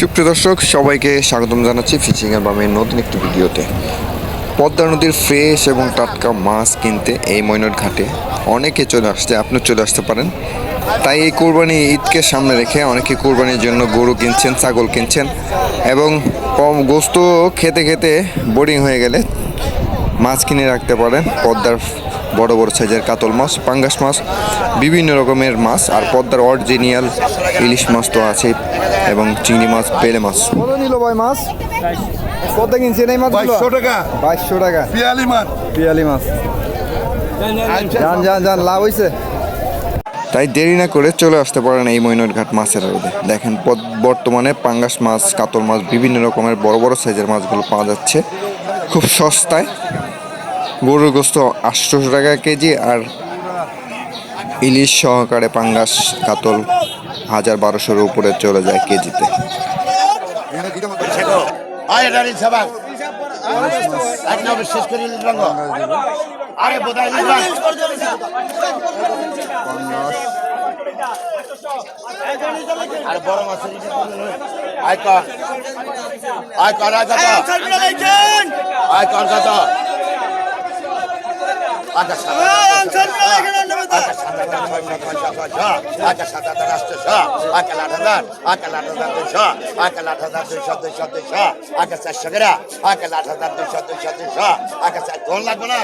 সুপ্রিয় দর্শক, সবাইকে স্বাগতম জানাচ্ছি ফিশিং এর বামের নতুন একটি ভিডিওতে। পদ্মা নদীর ফ্রেশ এবং টাটকা মাছ কিনতে এই ময়নট ঘাটে অনেকে চলে আসছে আপনি চলে আসতে পারেন। তাই এই কোরবানি ঈদকে সামনে রেখে অনেকে কোরবানির জন্য গরু কিনছেন, ছাগল কিনছেন এবং কম গোস্ত খেতে খেতে বোরিং হয়ে গেলে মাছ কিনে রাখতে পারেন পদ্মার বড় বড় সাইজের কাতল মাছ পাঙ্গাস মাছ বিভিন্ন রকমের মাছ আর পদ্মার অরিজিনাল ইলিশ মাছ তো আছে এবং চিংড়ি মাছ পেলে মাছ। কত নিল ভাই মাছ? কত কিনছেন এই মাছগুলো? বাইশশো টাকা। বাইশশো টাকা। পিয়ালি মাছ। পিয়ালি মাছ। যান যান যান লাভ হয়েছে তাই দেরি না করে চলে আসতে পারেন এই মৈনটঘাট মাছের আড়তে। দেখেন পদ- বর্তমানে পাঙ্গাস মাছ কাতল মাছ বিভিন্ন রকমের বড় বড় সাইজের মাছগুলো পাওয়া যাচ্ছে। খুব সস্তায়। গরুর গোস্ত আটশোশো টাকা কেজি আর ইলিশ সহকারে পাঙ্গাস, কাতল হাজার বারোশোর উপরে চলে যায় কেজিতে। শেষ করে আয় কর। আয় কর, আয় আয় কর আকাশ আকাশ আকাশ আকাশ চারশো গেরা আকাল আট হাজার দুশো দুশো দুশো আকাশ চার লাগবে না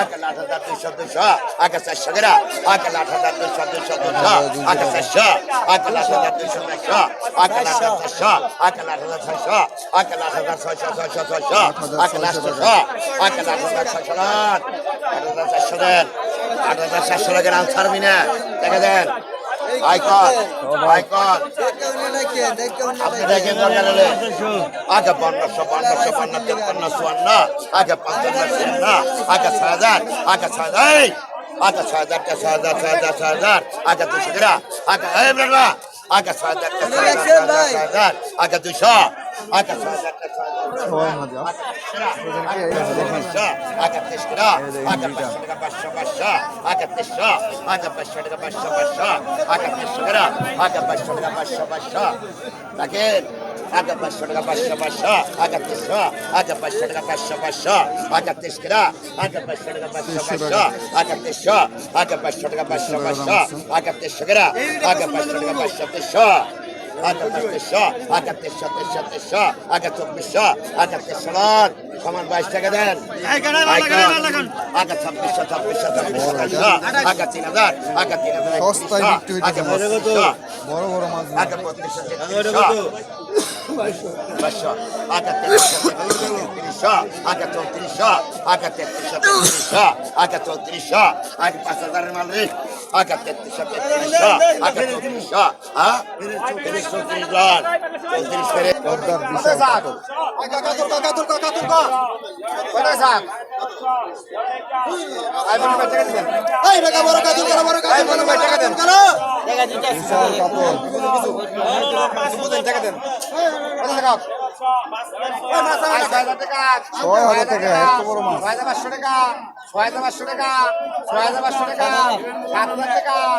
আকাল আট হাজার দুশো দুশো আকাশ চারশো গেরা আকাল আট হাজার দুশো দুশো দুশো আকাশ চারশো আকাল আট হাজার দুশো চারশো আকাল আট হাজার চারশো আকাল আট হাজার ছয়শো আকাল আট হাজার ছয়শো ছয়শো ছয়শো আকাল আটশো আকাল আট হাজার ছয়শো আট হাজার চারশো দেন আট হাজার চারশো ছাড়বি না দেন আগে পনেরোশো পনেরোশো পনেরো তিপ্পান্ন চুয়ান্ন আগে পঞ্চান্ন চুয়ান্ন আগে ছয় হাজার আগে ছয় হাজার আগে ছয় হাজার ছয় হাজার ছয় হাজার ছয় হাজার আগে দুশো আগে এই বেরবা আগে ছয় হাজার টা ছয় হাজার ছয় হাজার ছয় হাজার আগে দুশো আগে ছয় হাজার টা ছয় হাজার আগে তেইশশো আগে তেইশশো তেইশশো তেইশশো আগে চব্বিশশো তেইশশো লাখ সমান বাইশ টাকা দেন। আগে ছাব্বিশশো ছাব্বিশশো ছাব্বিশশো তেইশশো আগে তিন হাজার আগে তিন হাজার। পঁচিশশো বড় বড় মাছ। বাইশশো তেত্রিশশো আগে চৌত্রিশশো আগে তেত্রিশশো তেত্রিশশো আগে চৌত্রিশশো আগে পাঁচ হাজারের মাল রে আগে তেত্রিশশো তেত্রিশশো আগে চৌত্রিশশো হ্যাঁ তিরিশ চৌত্রিশ জন চৌত্রিশ করে বিশাল কাতল। বিশাল কাতল ছয় হাজার টাকা এত বড় মাছ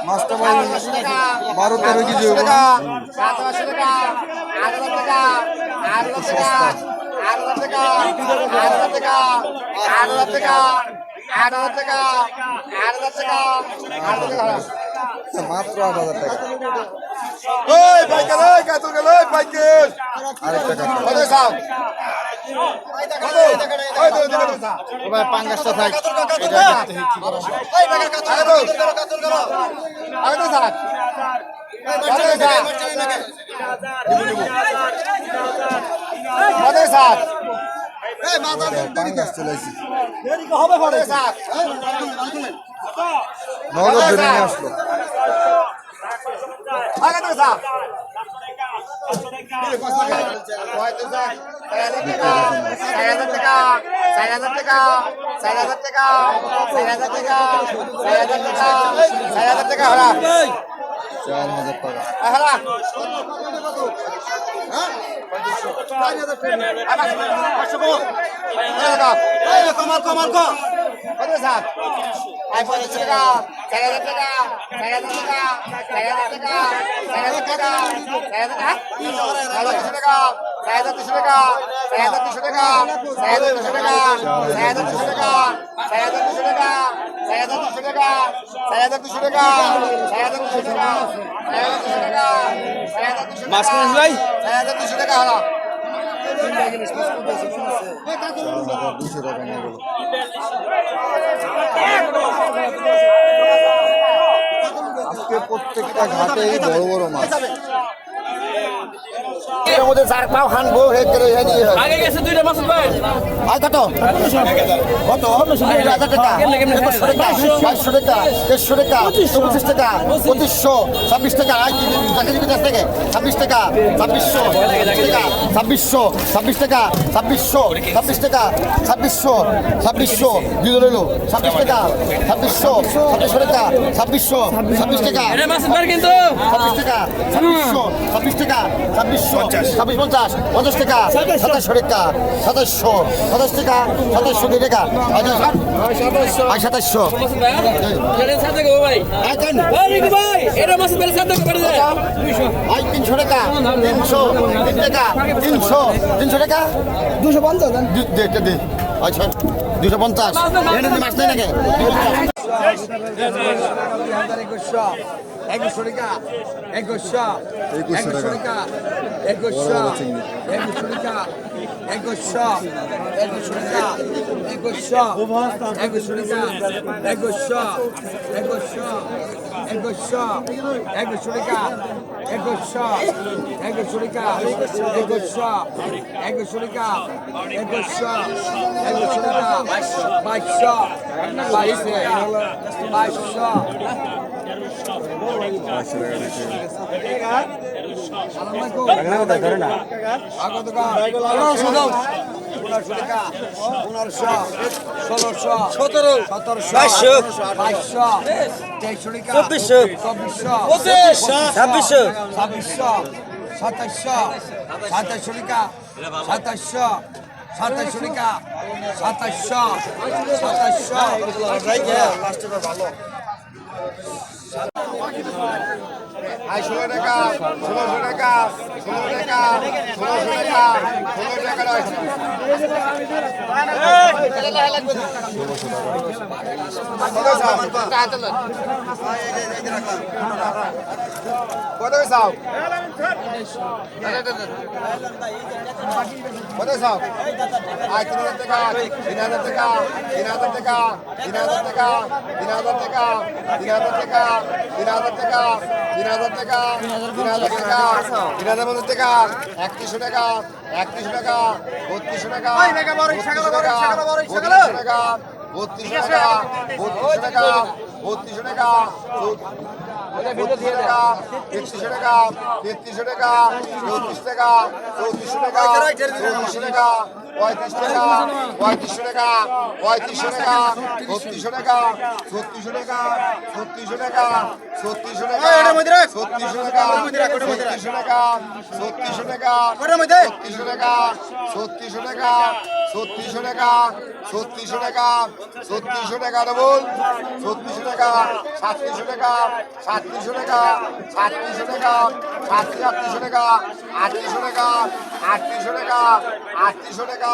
মাছটা ভাই বারো তেরো কেজি হইব না? মাত্র আট হাজার টাকা। ওই পাইকার ওই কাতল গেল ওই পাইকার আরেকটা কাতল ওই তো ওদিকে তো। ভাই পাঙ্গাসটা থাক। পাঙ্গাস চলে আসি। নগদ ধরে নিয়ে আসলো। চার হাজার টাকা। কমাল কমাল কমাল চার হাজার টাকা চার হাজার টাকা চার হাজার টাকা চার হাজার টাকা চার হাজার টাকা চার হাজার টাকা চার হাজার দুশো টাকা চার হাজার দুশো টাকা চার হাজার দুশো টাকা চার হাজার দুশো টাকা চার হাজার দুশো টাকা চার হাজার দুশো টাকা চার হাজার দুশো টাকা চার হাজার দুশো টাকা চার হাজার দুশো টাকা চার হাজার দুশো টাকা মাছ কিনিস ভাই? চার হাজার প্রত্যেকটা ঘাটেই বড় বড় মাছ। এর মধ্যে যার পাও হানবো হে করে হে দিয়ে আগে গেছে দুইটা মাছ ভাই আর কত কত? 1000 টাকা। 100 টাকা 200 টাকা 150 টাকা 25 টাকা 2500 26 টাকা আই কি টাকা দিবি কাছ থেকে? 26 টাকা 2600 টাকা 2600 26 টাকা 2600 26 টাকা 2600 2600 দিয়ে লইলো 26 টাকা 2600 26 টাকা 2600 26 টাকা। এটা মাছ কিন্তু। 26 টাকা 2600 26 টাকা 2600 50 ছাব্বিশ পঞ্চাশ পঞ্চাশ টাকা সাতাশশো টাকা সাতাশশো সাতাশ টাকা সাতাশশো কি টাকা। আর সাতাশশো। তিনশো টাকা তিনশো তিন টাকা তিনশো তিনশো টাকা? দুশো পঞ্চাশ আচ্ছা দুশো পঞ্চাশ। একশো টাকা একশো একশো টাকা একশো একশো টাকা একশো একশো টাকা একশো একশো টাকা একশো একশো একশো একশো টাকা একশো একশো টাকা একশো একশো টাকা একশো একশো টাকা বাইশশো বাইশে বাইশশো। আগত বাইশশো সতেরো বাইশশো বাইশশো তেইশশো চব্বিশশো চব্বিশশো পঁচিশশো ছাব্বিশশো ছাব্বিশশো সাতাশশো সাতাশশো টাকা সাতাশশো সাতাশশো টাকা সাতাশশো সাতাশশো আই ষোলো টাকা, ষোলোশো টাকা, ষোলো টাকা, ষোলোশো টাকা, ষোলো টাকা কত চাও? কত চাও? আয় তিন হাজার টাকা, তিন হাজার টাকা, তিন হাজার টাকা, তিন হাজার টাকা টাকা টাকা তিন হাজার টাকা তিন হাজার টাকা তিন হাজার টাকা তিন হাজার পঞ্চাশ টাকা একত্রিশশো টাকা একত্রিশশো টাকা বত্রিশশো টাকা বত্রিশশো টাকা বত্রিশশো টাকা বত্রিশশো টাকা বত্রিশশো টাকা বত্রিশশো টাকা বত্রিশশো টাকা তেত্রিশশো টাকা তেত্রিশশো টাকা চৌত্রিশ টাকা চৌত্রিশশো টাকা চৌত্রিশশো টাকা পঁয়ত্রিশ টাকা পঁয়ত্রিশশো টাকা পঁয়ত্রিশশো টাকা ছত্রিশশো টাকা ছত্রিশশো টাকা ছত্রিশশো টাকা ছত্রিশশো টাকা ছত্রিশশো টাকা ছত্রিশশো টাকা ছত্রিশশো টাকা ছত্রিশশো টাকা ছত্রিশশো টাকা ছত্রিশশো টাকা ছত্রিশশো টাকা ছত্রিশশো টাকা ডবল ছত্রিশশো টাকা সাতত্রিশশো টাকা সাতত্রিশশো টাকা সাতত্রিশশো টাকা সাতত্রিশ আটত্রিশশো টাকা আটত্রিশশো টাকা আটত্রিশশো টাকা আটত্রিশশো টাকা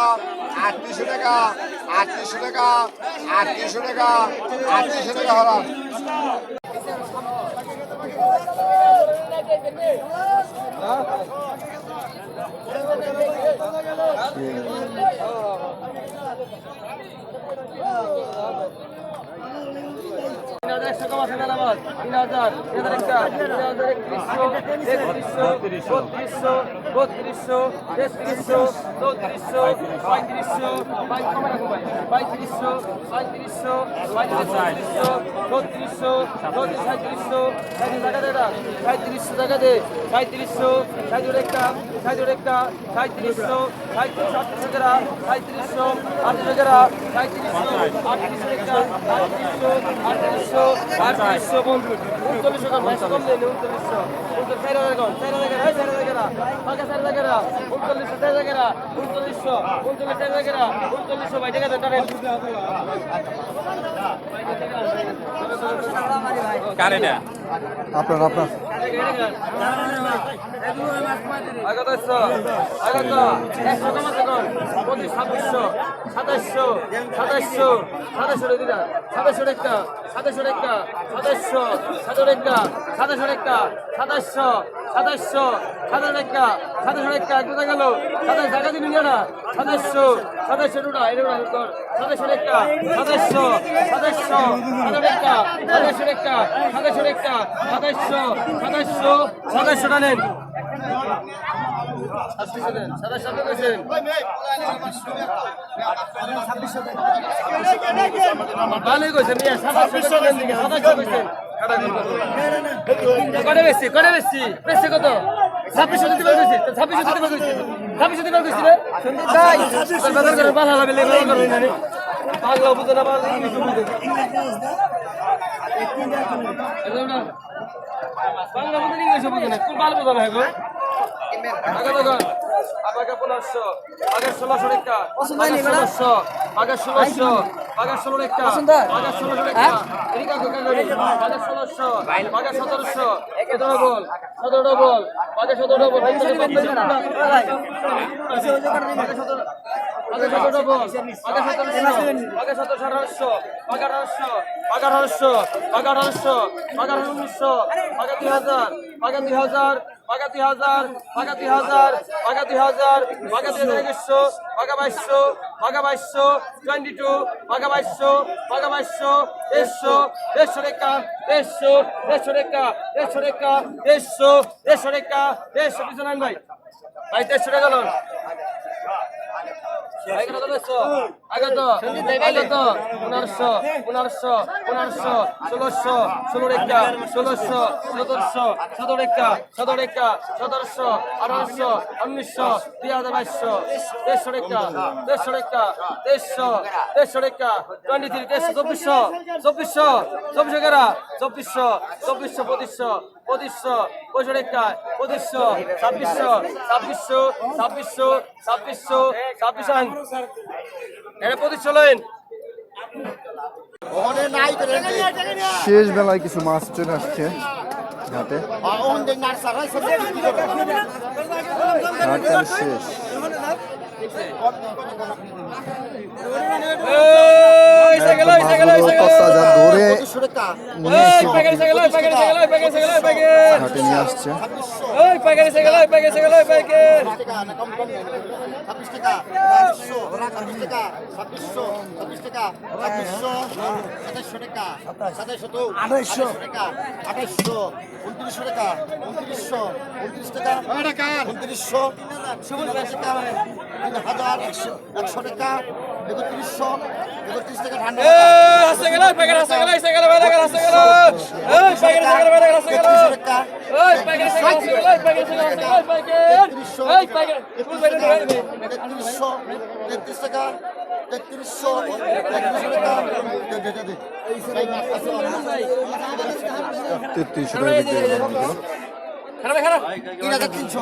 আটত্রিশশো টাকা আটত্রিশশো টাকা আটত্রিশশো টাকা আটত্রিশশো টাকা হলাম তিন হাজার একশো কম আছে মেরামত তিন হাজার তিন হাজার একটা তিন হাজার একত্রিশশো তেত্রিশশো বত্রিশশো বত্রিশশো তেত্রিশশো চৌত্রিশশো পঁয়ত্রিশশো পঁয়ত্রিশশো পঁয়ত্রিশশো পঁয়ত্রিশশো চৌত্রিশশো চৌত্রিশ সাঁত্রিশশো সাঁত্রিশ টাকা দে সাঁত্রিশশো একটা সাঁত্রিশ একটা সাঁত্রিশশো সাঁত্রিশ আটত্রিশ টাকা সাঁত্রিশশো আটত্রিশ টাকা সাঁত্রিশশো আটত্রিশ টাকা আটত্রিশশো আটত্রিশশো আটত্রিশশো উনচল্লিশশো কম উনচল্লিশশো। উনচল্লিশশো চার হাজার চার হাজার চার হাজার আপনার আপনার। ছাব্বিশশো সাতাশশো সাতাশশো সাতাশশো দিদা সাতাশশো একটা সাতাশশো একটা সাতাশশো সাতাশো একটা সাতাশশো একটা সাতাশশো সাতাশশো সাতাশ একটা সাতাশশো একটা এক কোথায় গেল। সাতাশ টাকা দিবি না, সাতাশশো সাতাশশো টুটা এটা সাতাশশো একটা সাতাশশো সাতাশশো সাতাশ একটা সাতাশশো একটা সাতাশশো একটা সাতাশশো সাতাশশো সাতাশশোটা নেন। সাতাশ সাতাশ কইছেন সাতাশ দিকে সাতাশশো কইছেন কটা বেশি? কটা বেশি? বেশি কত? ছাব্বিশশো দিতে পারছি ছাব্বিশশো দিতে পারছি ছাব্বিশশো দিতে পাগলা বুঝে না কোন ভালো বুঝে না গো। আগে দেখুন আগে পনেরোশো আগে ষোলোশো রেখা ষোলোশো আগে ষোলোশো আগে ষোলো রেখা আগে ষোলোশো রেখা এদিকে আগে কাগরি আগে ষোলোশো আগে সতেরোশো সতেরো বল সতেরো বল আগে সতেরো বল আগে সতেরো আগে সতেরো বল আগে সতেরোশো আগে সতেরোশো আঠারোশো আগে আঠারোশো আগে আঠারোশো আগে আঠারোশো আগে আঠারো উনিশশো আগে দুই হাজার আগে দুই হাজার দুই হাজার, বাগাতি হাজার বাগাতি হাজার বাগাতি হাজার একুশশো বাগা বাইশশো আগে বাইশশো টোয়েন্টি টু বাগা বাইশশো বাগা বাইশশো দেড়শো দেড়শো রেখা, দেড়শো দেড়শো রেখা দেড়শো রেখা, দেড়শো দেড়শো রেখা, দেড়শো পিছনে ভাই। ভাই, দেড়শো টাকা লোন। আগত আগত, পনেরোশো পনেরোশো পনেরোশো, ষোলোশো ষোলো রেখা ষোলোশো, সতেরোশো সতেরো রেখা সতেরো রেখা সতেরোশো, আঠারোশো, উনিশশো, দুই হাজার বাইশশো দেড়শো রেখা দেড়শো রেখা দেড়শো দেড়শো রেখা টোয়েন্টি থ্রি দেড়শো চব্বিশশো চব্বিশশো চব্বিশশো এগারো, চব্বিশশো চব্বিশশো, পঁচিশশো পঁচিশশো পঁচিশশো রেখা পঁচিশশো ছাব্বিশশো ছাব্বিশশো ছাব্বিশশো ছাব্বিশশো ছাব্বিশশো। এটা পঁচিশশো নাই শেষ বেলায় কিছু মাছ চলে আসছে ঘাটে। ঘাট শেষ। ধরে সুরেখা নিয়ে আসছে প্যাকেট টাকা আঠাইশশো উনত্রিশশো টাকা উনত্রিশশো উনত্রিশ টাকা উনত্রিশশো উনত্রিশ টাকা তিন হাজার একশো একশো টাকা একত্রিশশো একত্রিশ টাকা ঠান্ডা তেত্রিশশো তেত্রিশ টাকা তেত্রিশশো তেত্রিশশো টাকা তিন হাজার তিনশো।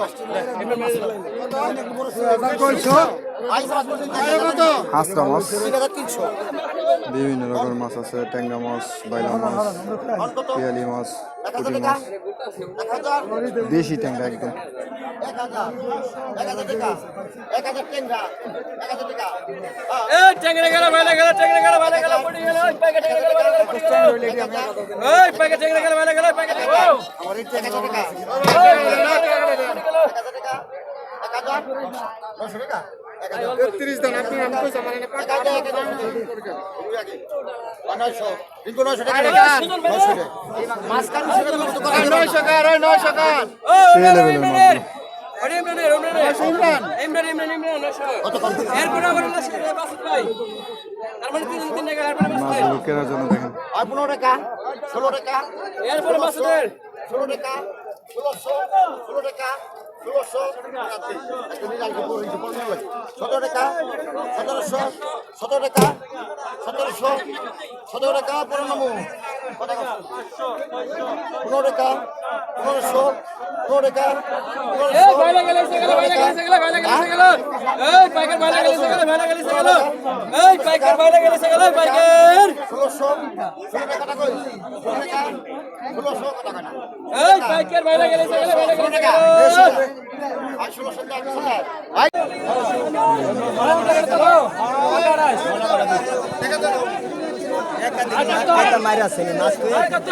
আইস মাছ বিভিন্ন রকমের মাছ আছে ট্যাংরা মাছ বাইলা মাছ পিয়ালি মাছ পুঁটি মাছ দেশি ট্যাংরা একদম এক হ্যাঁ, তেত্রিশ দাম আপনি নাম কইছে মানে মানে জন্য দেখেন আর পনেরো টাকা টাকা এরপর ষোলো টাকা ষোলোশো ষোলো টাকা ষোলোশো সতেরো টাকা সতেরোশো সতেরো টাকা সতেরোশো সতেরো টাকা পনেরো পনেরো টাকা পনেরোশো পনেরো টাকা ষোলোশো ষোলো টাকা কই ষোলো টাকা ষোলোশো টাকা মায়ের আছে নাচ করে কত